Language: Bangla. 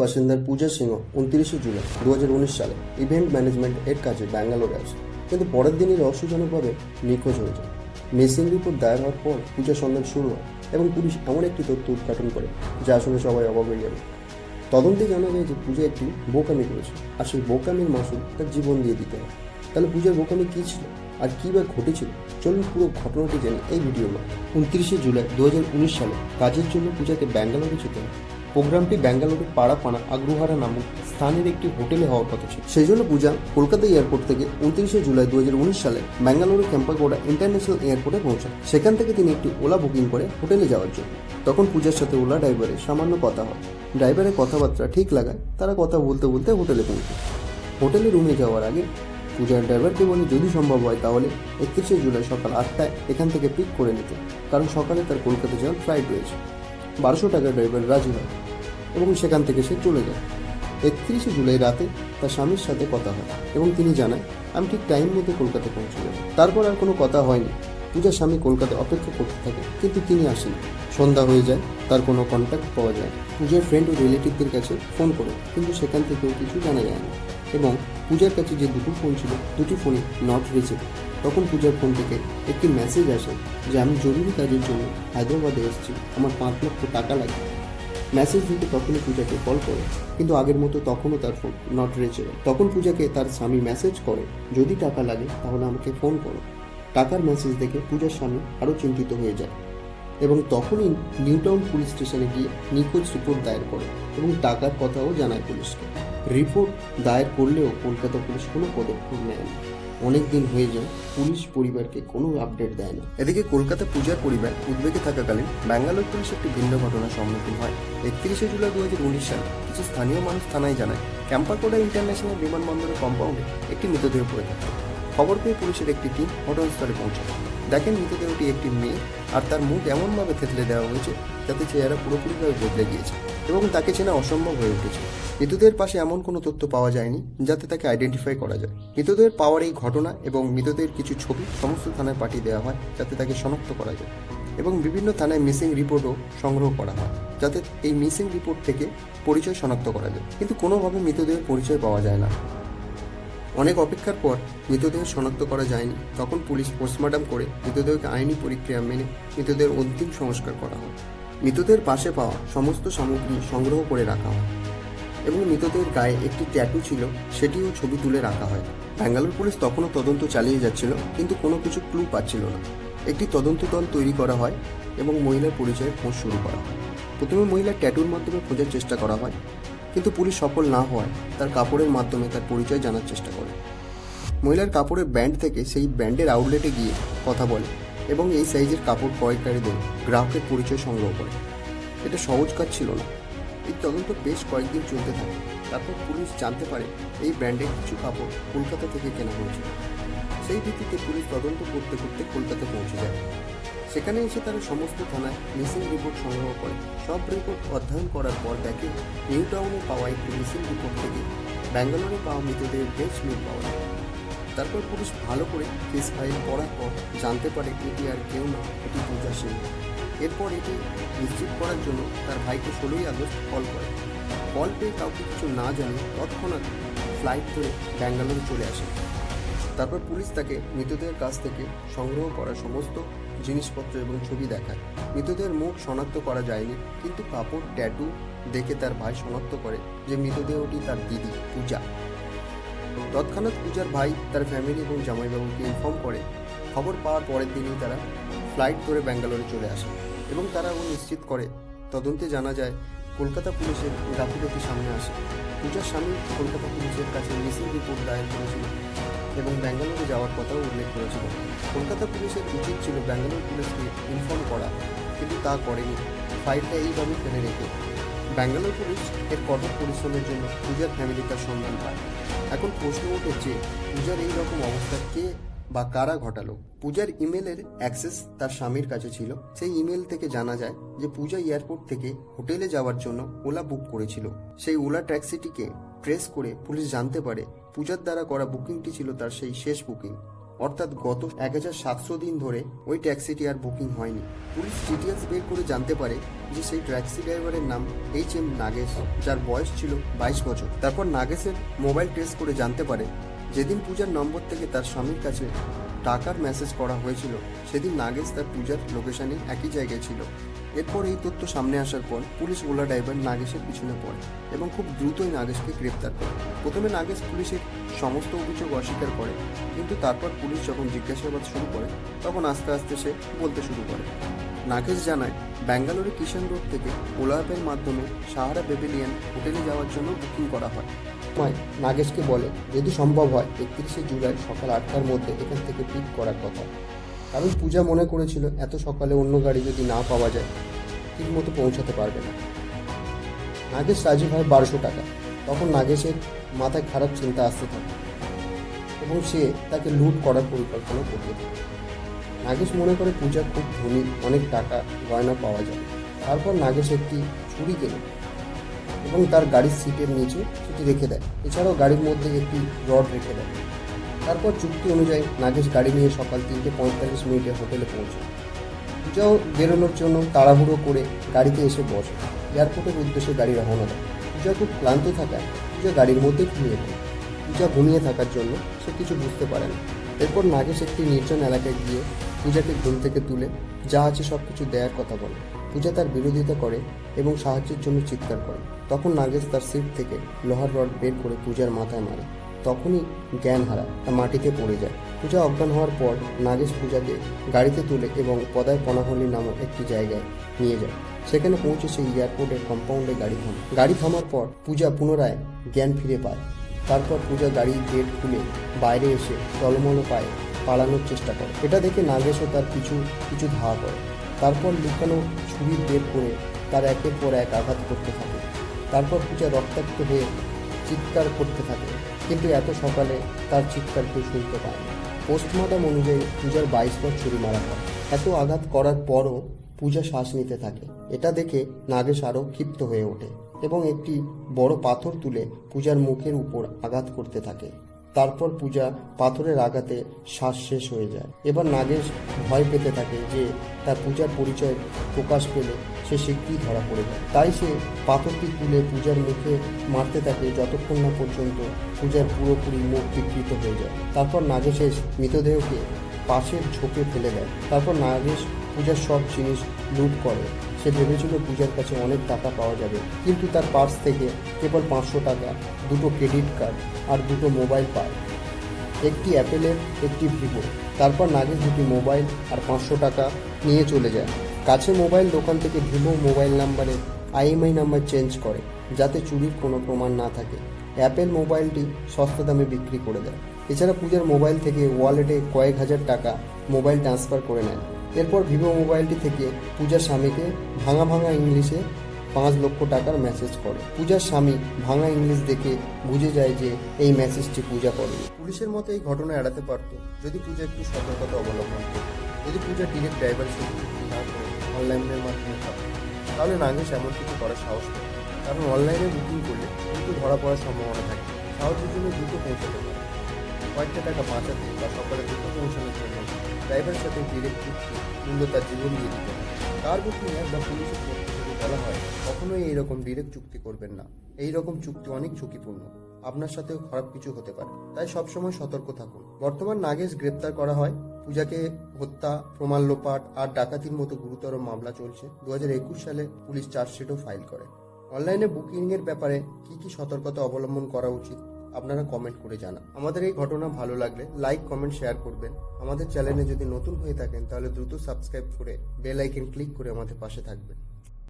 বাসিন্দার পূজা সিংহ উনত্রিশে জুলাই দু হাজার উনিশ সালে ইভেন্ট ম্যানেজমেন্ট এর কাজে ব্যাঙ্গালোরে আসে। কিন্তু পরের দিনই রহস্যজনকভাবে নিখোঁজ হয়ে যায়। মিসিং রিপোর্ট দায়ের হওয়ার পর পূজা সন্ধান শুরু হয় এবং পুলিশ এমন একটি তথ্য উদ্ঘাটন করে, যা শুনে সবাই অবাক হয়ে যাবে। তদন্তে জানা যায় যে পূজা একটি বোকামি করেছে, আর সেই বোকামির মাসুল তার জীবন দিয়ে দিতে হয়। তাহলে পূজার বোকামি কী ছিল? আর কী বা ঘটেছিল? চলুন পুরো ঘটনাটি জানি এই ভিডিওর উনত্রিশে জুলাই দুই হাজার উনিশ সালে কাজের জন্য পূজাকে ব্যাঙ্গালোরে যেতে হয়। প্রোগ্রামটি ব্যাঙ্গালোরের পাড়াপানা আগ্রহারা নামক স্থানের একটি হোটেলে হওয়ার কথা ছিল। সেই জন্য পূজা কলকাতা এয়ারপোর্ট থেকে উনত্রিশে জুলাই দু হাজার উনিশ সালে ব্যাঙ্গালোরের ক্যাম্পাগোড়া ইন্টারন্যাশনাল এয়ারপোর্টে পৌঁছান। সেখান থেকে তিনি একটি ওলা বুকিং করে হোটেলে যাওয়ার জন্য। তখন পূজার সাথে ওলা ড্রাইভারের সামান্য কথা হয়। ড্রাইভারের কথাবার্তা ঠিক লাগায়, তারা কথা বলতে বলতে হোটেলে পৌঁছে হোটেলে রুমে যাওয়ার আগে পূজার ড্রাইভারকে বলে, যদি সম্ভব হয় তাহলে একত্রিশে জুলাই সকাল আটটায় এখান থেকে পিক করে নিতে। কারণ সকালে তার কলকাতা যাওয়ার ফ্লাইট রয়েছে। বারোশো টাকা ড্রাইভার রাজি হয়। এবং সেখান থেকে সে চলে যায়। একত্রিশে জুলাই রাতে তার স্বামীর সাথে কথা হয় এবং তিনি জানায়, আমি ঠিক টাইম মতো কলকাতা পৌঁছে যাব তারপর আর কোনো কথা হয়নি। পূজার স্বামী কলকাতা অপেক্ষা করতে থাকে, কিন্তু তিনি আসেন। সন্ধ্যা হয়ে যায়, তার কোনো কন্ট্যাক্ট পাওয়া যায় পূজার ফ্রেন্ড ও রিলেটিভদের কাছে ফোন করে, কিন্তু সেখান থেকেও কিছু জানা যায় না। এবং পূজার কাছে যে দুটো ফোন ছিল, দুটি ফোনই নট রিচেবল তখন পূজার ফোন থেকে একটি মেসেজ আসে যে, আমি জরুরি কাজের জন্য হায়দ্রাবাদে এসেছি। আমার পাঁচ লক্ষ টাকা লাগবে। মেসেজ দিতে তখনই পূজাকে কল করে, কিন্তু আগের মতো তখনও তার ফোন নট রিচেবল তখন পূজাকে তার স্বামী মেসেজ করে, যদি টাকা লাগে, তাহলে আমাকে ফোন করো। টাকার মেসেজ দেখে পূজার স্বামী আরও চিন্তিত হয়ে যায় এবং তখনই নিউটাউন পুলিশ স্টেশনে গিয়ে নিখোঁজ রিপোর্ট দায়ের করে এবং টাকার কথাও জানায় পুলিশকে। রিপোর্ট দায়ের করলেও কলকাতা পুলিশ কোনো পদক্ষেপ নেয় না অনেক দিন হয়ে যায়, পুলিশ পরিবারকে কোনো আপডেট দেয় না। এদিকে কলকাতা পূজার পরিবার উদ্বেগে থাকাকালীন ব্যাঙ্গালোর পুলিশ একটি ভিন্ন ঘটনার সম্মুখীন হয়। একত্রিশে জুলাই দু হাজার উনিশ সালে কিছু স্থানীয় মানুষ থানায় জানায়, ক্যাম্পাকোডা ইন্টারন্যাশনাল বিমানবন্দরের কম্পাউন্ডে একটি মৃতদেহ পড়ে থাকে। খবর পেয়ে পুলিশের একটি টিম ঘটনাস্থলে পৌঁছায়। দেখেন মৃতদেহটি একটি মেয়ে, আর তার মুখ এমনভাবে থেতলে দেওয়া হয়েছে যাতে চেহারা পুরোপুরিভাবে বদলে গিয়েছে। এবং তাকে চেনা অসম্ভব হয়ে উঠেছে। মৃতদের পাশে এমন কোনো তথ্য পাওয়া যায়নি যাতে তাকে আইডেন্টিফাই করা যায়। মৃতদের পাওয়ার এই ঘটনা এবং মৃতদের কিছু ছবি সমস্ত থানায় পাঠিয়ে দেওয়া হয় যাতে তাকে শনাক্ত করা যায় এবং বিভিন্ন থানায় মিসিং রিপোর্টও সংগ্রহ করা হয় যাতে এই মিসিং রিপোর্ট থেকে পরিচয় শনাক্ত করা যায়। কিন্তু কোনোভাবে মৃতদেহের পরিচয় পাওয়া যায় না। অনেক অপেক্ষার পর মৃতদেহ শনাক্ত করা যায়নি। তখন পুলিশ পোস্টমর্টম করে মৃতদেহকে আইনি প্রক্রিয়া মেনে মৃতদের অন্তিম সংস্কার করা হয়। মৃতদেহের পাশে পাওয়া সমস্ত সামগ্রী সংগ্রহ করে রাখা হয়। এবং মৃতদের গায়ে একটি ট্যাটু ছিল, সেটিও ছবি তুলে রাখা হয়। ব্যাঙ্গালোর পুলিশ তখনও তদন্ত চালিয়ে যাচ্ছিল, কিন্তু কোনো কিছু ক্লু পাচ্ছিল না। একটি তদন্ত দল তৈরি করা হয় এবং মহিলার পরিচয়ের খোঁজ শুরু করা হয়। প্রথমে মহিলার ট্যাটুর মাধ্যমে খোঁজার চেষ্টা করা হয়, কিন্তু পুলিশ সফল না হওয়ায় তার কাপড়ের মাধ্যমে তার পরিচয় জানার চেষ্টা করে। মহিলার কাপড়ের ব্যান্ড থেকে সেই ব্যান্ডের আউটলেটে গিয়ে কথা বলে। এবং এই সাইজের কাপড় ক্রয়কারীদের গ্রাহকের পরিচয় সংগ্রহ করে। এটা সহজ কাজ ছিল না। এই তদন্ত বেশ কয়েকদিন চলতে থাকে। তারপর পুলিশ জানতে পারে এই ব্র্যান্ডের কিছু কাপড় কলকাতা থেকে কেনা হয়েছে। সেই ভিত্তিতে পুলিশ তদন্ত করতে করতে কলকাতা পৌঁছে যায়। সেখানে এসে তারা সমস্ত থানায় মিসিং রিপোর্ট সংগ্রহ করে। সব রিপোর্ট অধ্যয়ন করার পর দেখে নিউ টাউনে পাওয়া একটি মিসিং রিপোর্ট থেকে ব্যাঙ্গালোরে পাওয়া মৃতদেহের বেশ মিল পাওয়া যায়। তারপর পুলিশ ভালো করে কেস ফাইল করার পর জানতে পারে এটি আর কেউ না, এটি পূজা সিং এরপর এটি নিশ্চিত করার জন্য তার ভাইকে ষোলোই আগস্ট কল করে। কল পেয়ে কাউকে কিছু না জানিয়ে তৎক্ষণাৎ ফ্লাইট ধরে ব্যাঙ্গালোরে চলে আসে। তারপর পুলিশ তাকে মৃতদেহের কাছ থেকে সংগ্রহ করা সমস্ত জিনিসপত্র এবং ছবি দেখায়। মৃতদেহের মুখ শনাক্ত করা যায়নি, কিন্তু কাপড় ট্যাটু দেখে তার ভাই শনাক্ত করে যে মৃতদেহটি তার দিদি, পূজা। তৎক্ষণাৎ পূজার ভাই তার ফ্যামিলি এবং জামাইবাবুকে ইনফর্ম করে। খবর পাওয়ার পরের দিনই তারা ফ্লাইট ধরে ব্যাঙ্গালোরে চলে আসে এবং তারা ও নিশ্চিত করে। তদন্তে জানা যায়, কলকাতা পুলিশের গাফিলতি সামনে আসে। পূজার স্বামী কলকাতা পুলিশের কাছে মিসিং রিপোর্ট দায়ের করেছিল এবং ব্যাঙ্গালোরে যাওয়ার কথাও উল্লেখ করেছিল। কলকাতা পুলিশের উচিত ছিল ব্যাঙ্গালোর পুলিশকে ইনফর্ম করা, কিন্তু তা করেনি। ফাইলটা এইভাবে ফেলে রেখে। ব্যাঙ্গালোর পুলিশ এর কঠোর পরিশ্রমের জন্য পূজার ফ্যামিলি তার সন্ধান পায়। এখন প্রশ্ন যে পূজার এই রকম অবস্থা কে বা কারা ঘটালো? পূজার ইমেলের অ্যাক্সেস তার স্বামীর কাছে ছিল। সেই ইমেল থেকে জানা যায় যে পূজা এয়ারপোর্ট থেকে হোটেলে যাওয়ার জন্য ওলা বুক করেছিল। সেই ওলা ট্যাক্সিটিকে ট্রেস করে পুলিশ জানতে পারে পূজার দ্বারা করা বুকিংটি ছিল তার সেই শেষ বুকিং। অর্থাৎ গত এক হাজার সাতশো দিন ধরে ওই ট্যাক্সিটি আর বুকিং হয়নি। পুলিশ ডিটেলস বের করে জানতে পারে যে সেই ট্যাক্সি ড্রাইভারের নাম এইচ এম নাগেশ, যার বয়স ছিল বাইশ বছর। তারপর নাগেশের মোবাইল টেস্ট করে জানতে পারে, যেদিন পূজার নম্বর থেকে তার স্বামীর কাছে টাকার মেসেজ করা হয়েছিল। সেদিন নাগেশ তার পূজার লোকেশনে একই জায়গায় ছিল। এরপর এই তথ্য সামনে আসার পর পুলিশ ওলা ড্রাইভার নাগেশের পিছনে পড়ে এবং খুব দ্রুতই নাগেশকে গ্রেপ্তার করে। প্রথমে নাগেশ পুলিশের সমস্ত অভিযোগ অস্বীকার করে, কিন্তু তারপর পুলিশ যখন জিজ্ঞাসাবাদ শুরু করে, তখন আস্তে আস্তে সে বলতে শুরু করে। নাগেশ জানায়, ব্যাঙ্গালোরে কিষান রোড থেকে ওলা অ্যাপের মাধ্যমে সাহারা বেবিলিয়ান হোটেলে যাওয়ার জন্য বুকিং করা হয়। সময় নাগেশকে বলে, যদি সম্ভব হয়, একত্রিশে জুলাই সকাল আটটার মধ্যে এখান থেকে পিক করার কথা। কারণ পূজা মনে করেছিল, এত সকালে অন্য গাড়ি যদি না পাওয়া যায়, ঠিকমতো পৌঁছাতে পারবে না। নাগেশ রাজি হয় বারোশো টাকা। তখন নাগেশের মাথায় খারাপ চিন্তা আসতে থাকে এবং সে তাকে লুট করার পরিকল্পনা করতে থাকে। নাগেশ মনে করে পূজা খুব ধনী, অনেক টাকা গয়না পাওয়া যায় তারপর নাগেশ একটি ছুরি কেনে। এবং তার গাড়ির সিটের নিচে সেটি রেখে দেয়। এছাড়াও গাড়ির মধ্যে একটি রড রেখে দেয়। তারপর চুক্তি অনুযায়ী নাগেশ গাড়ি নিয়ে সকাল তিনটে পঁয়তাল্লিশ মিনিটে হোটেলে পৌঁছায়। পূজাও বেরোনোর জন্য তাড়াহুড়ো করে গাড়িতে এসে বসে। এয়ারপোর্টের উদ্দেশ্যে গাড়ি রওনা দেয়। পূজা খুব ক্লান্ত থাকায় পূজা গাড়ির মধ্যে ঘুমিয়ে পড়ে। পূজা ঘুমিয়ে থাকার জন্য সে কিছু বুঝতে পারে না। এরপর নাগেশ একটি নির্জন এলাকায় গিয়ে পূজাকে ঘুম থেকে তুলে যা আছে সব কিছু দেওয়ার কথা বলে। পূজা তার বিরোধিতা করে এবং সাহায্যের জন্য চিৎকার করে। তখন নাগেশ তার সিট থেকে লোহার রড বের করে পূজার মাথায় মারে। তখনই জ্ঞান হারা তা মাটিতে পড়ে যায়। পূজা অজ্ঞান হওয়ার পর নাগেশ পূজাকে গাড়িতে তুলে এবং পদায় পনাহলি নামক একটি জায়গায় নিয়ে যায়। সেখানে পৌঁছে সেই এয়ারপোর্টের কম্পাউন্ডে গাড়ি থামে। গাড়ি থামার পর পূজা পুনরায় জ্ঞান ফিরে পায়। তারপর পূজা গাড়ির গেট খুলে বাইরে এসে টলমলো পায়ে পালানোর চেষ্টা করে। এটা দেখে নাগেশও তার কিছু কিছু ধাওয়া করে। তারপর লুকানো ছুরি বের করে তার একের পর এক আঘাত করতে থাকে। তারপর পূজা রক্তাক্ত হয়ে চিৎকার করতে থাকে। কিন্তু এত সকালে তার চিৎকার কেউ শুনতে পায় না। পোস্টমর্টম অনুযায়ী পূজার বাইশ বার ছুরি মারা হয়। এত আঘাত করার পরও পূজা শ্বাস নিতে থাকে। এটা দেখে নাগেশ আরও ক্ষিপ্ত হয়ে ওঠে এবং একটি বড় পাথর তুলে পূজার মুখের উপর আঘাত করতে থাকে। তারপর পূজা পাথরের আঘাতে শ্বাস শেষ হয়ে যায়। এবার নাগেশ ভয় পেতে থাকে যে তার পূজার পরিচয় প্রকাশ পেলে সে শীঘ্রই ধরা পড়ে যায়। তাই সে পাথরটি তুলে পূজার মুখে মারতে থাকে যতক্ষণ না পর্যন্ত পূজার পুরোপুরি মুখ বিকৃত হয়ে যায়। তারপর নাগেশের মৃতদেহকে পাশের ঝোপে ফেলে দেয়। তারপর নাগেশ পূজার সব জিনিস লুট করে। সে ভেবেছিল পূজার কাছে অনেক টাকা পাওয়া যাবে, কিন্তু তার পার্স থেকে কেবল পাঁচশো টাকা, দুটো ক্রেডিট কার্ড আর দুটো মোবাইল পায়। একটি অ্যাপেলের, একটি ভিভো তারপর নাগেশ দুটি মোবাইল আর পাঁচশো টাকা নিয়ে চলে যায়। কাছে মোবাইল, দোকান থেকে ভিভো মোবাইল নাম্বারে আইএমআই নাম্বার চেঞ্জ করে, যাতে চুরির কোনো প্রমাণ না থাকে। অ্যাপেল মোবাইলটি সস্তা দামে বিক্রি করে দেয়। এছাড়া পূজার মোবাইল থেকে ওয়ালেটে কয়েক হাজার টাকা মোবাইল ট্রান্সফার করে নেয়। এরপর ভিভো মোবাইলটি থেকে পূজার স্বামীকে ভাঙা ভাঙা ইংলিশে পাঁচ লক্ষ টাকার মেসেজ করে। পূজার স্বামী ভাঙা ইংলিশ দেখে বুঝে যায় যে এই মেসেজটি পূজা করে পুলিশের মতে এই ঘটনা এড়াতে পারত যদি পূজা একটু সতর্কতা অবলম্বন করত। যদি পূজা ডিরেক্ট ড্রাইভার সাথে না করে অনলাইনের মাধ্যমে থাকতো তাহলে নাগেশ এমন কিছু করার সাহস পেত কারণ অনলাইনে বুকিং করলে কিন্তু ধরা পড়ার সম্ভাবনা থাকে। সাহায্যের জন্য দ্রুত পৌঁছাতে পারে। কয়েকটা টাকা বাঁচাতে বা সকালে দ্রুত পৌঁছানোর জন্য ড্রাইভারের সাথে ডিরেক্ট চুক্তি মূল্য তার জীবন দিয়ে দিতে কার বুকিং বা পুলিশের থেকে বলা হয়, কখনোই এইরকম ডিরেক্ট চুক্তি করবেন না। এই রকম চুক্তি অনেক ঝুঁকিপূর্ণ। আপনার সাথেও খারাপ কিছু হতে পারে। তাই সবসময় সতর্ক থাকুন। বর্তমান নাগেশ গ্রেপ্তার করা হয়। পূজাকে হত্যা, প্রমাণ লোপাট আর ডাকাতির মতো গুরুতর মামলা চলছে। দু হাজার একুশ সালে পুলিশ চার্জশিটও ফাইল করে। অনলাইনে বুকিং এর ব্যাপারে কি কি সতর্কতা অবলম্বন করা উচিত, আপনারা কমেন্ট করে জানান। আমাদের এই ঘটনা ভালো লাগলে লাইক, কমেন্ট, শেয়ার করবেন। আমাদের চ্যানেলে যদি নতুন হয়ে থাকেন, তাহলে দ্রুত সাবস্ক্রাইব করে বেল আইকন ক্লিক করে আমাদের পাশে থাকবেন।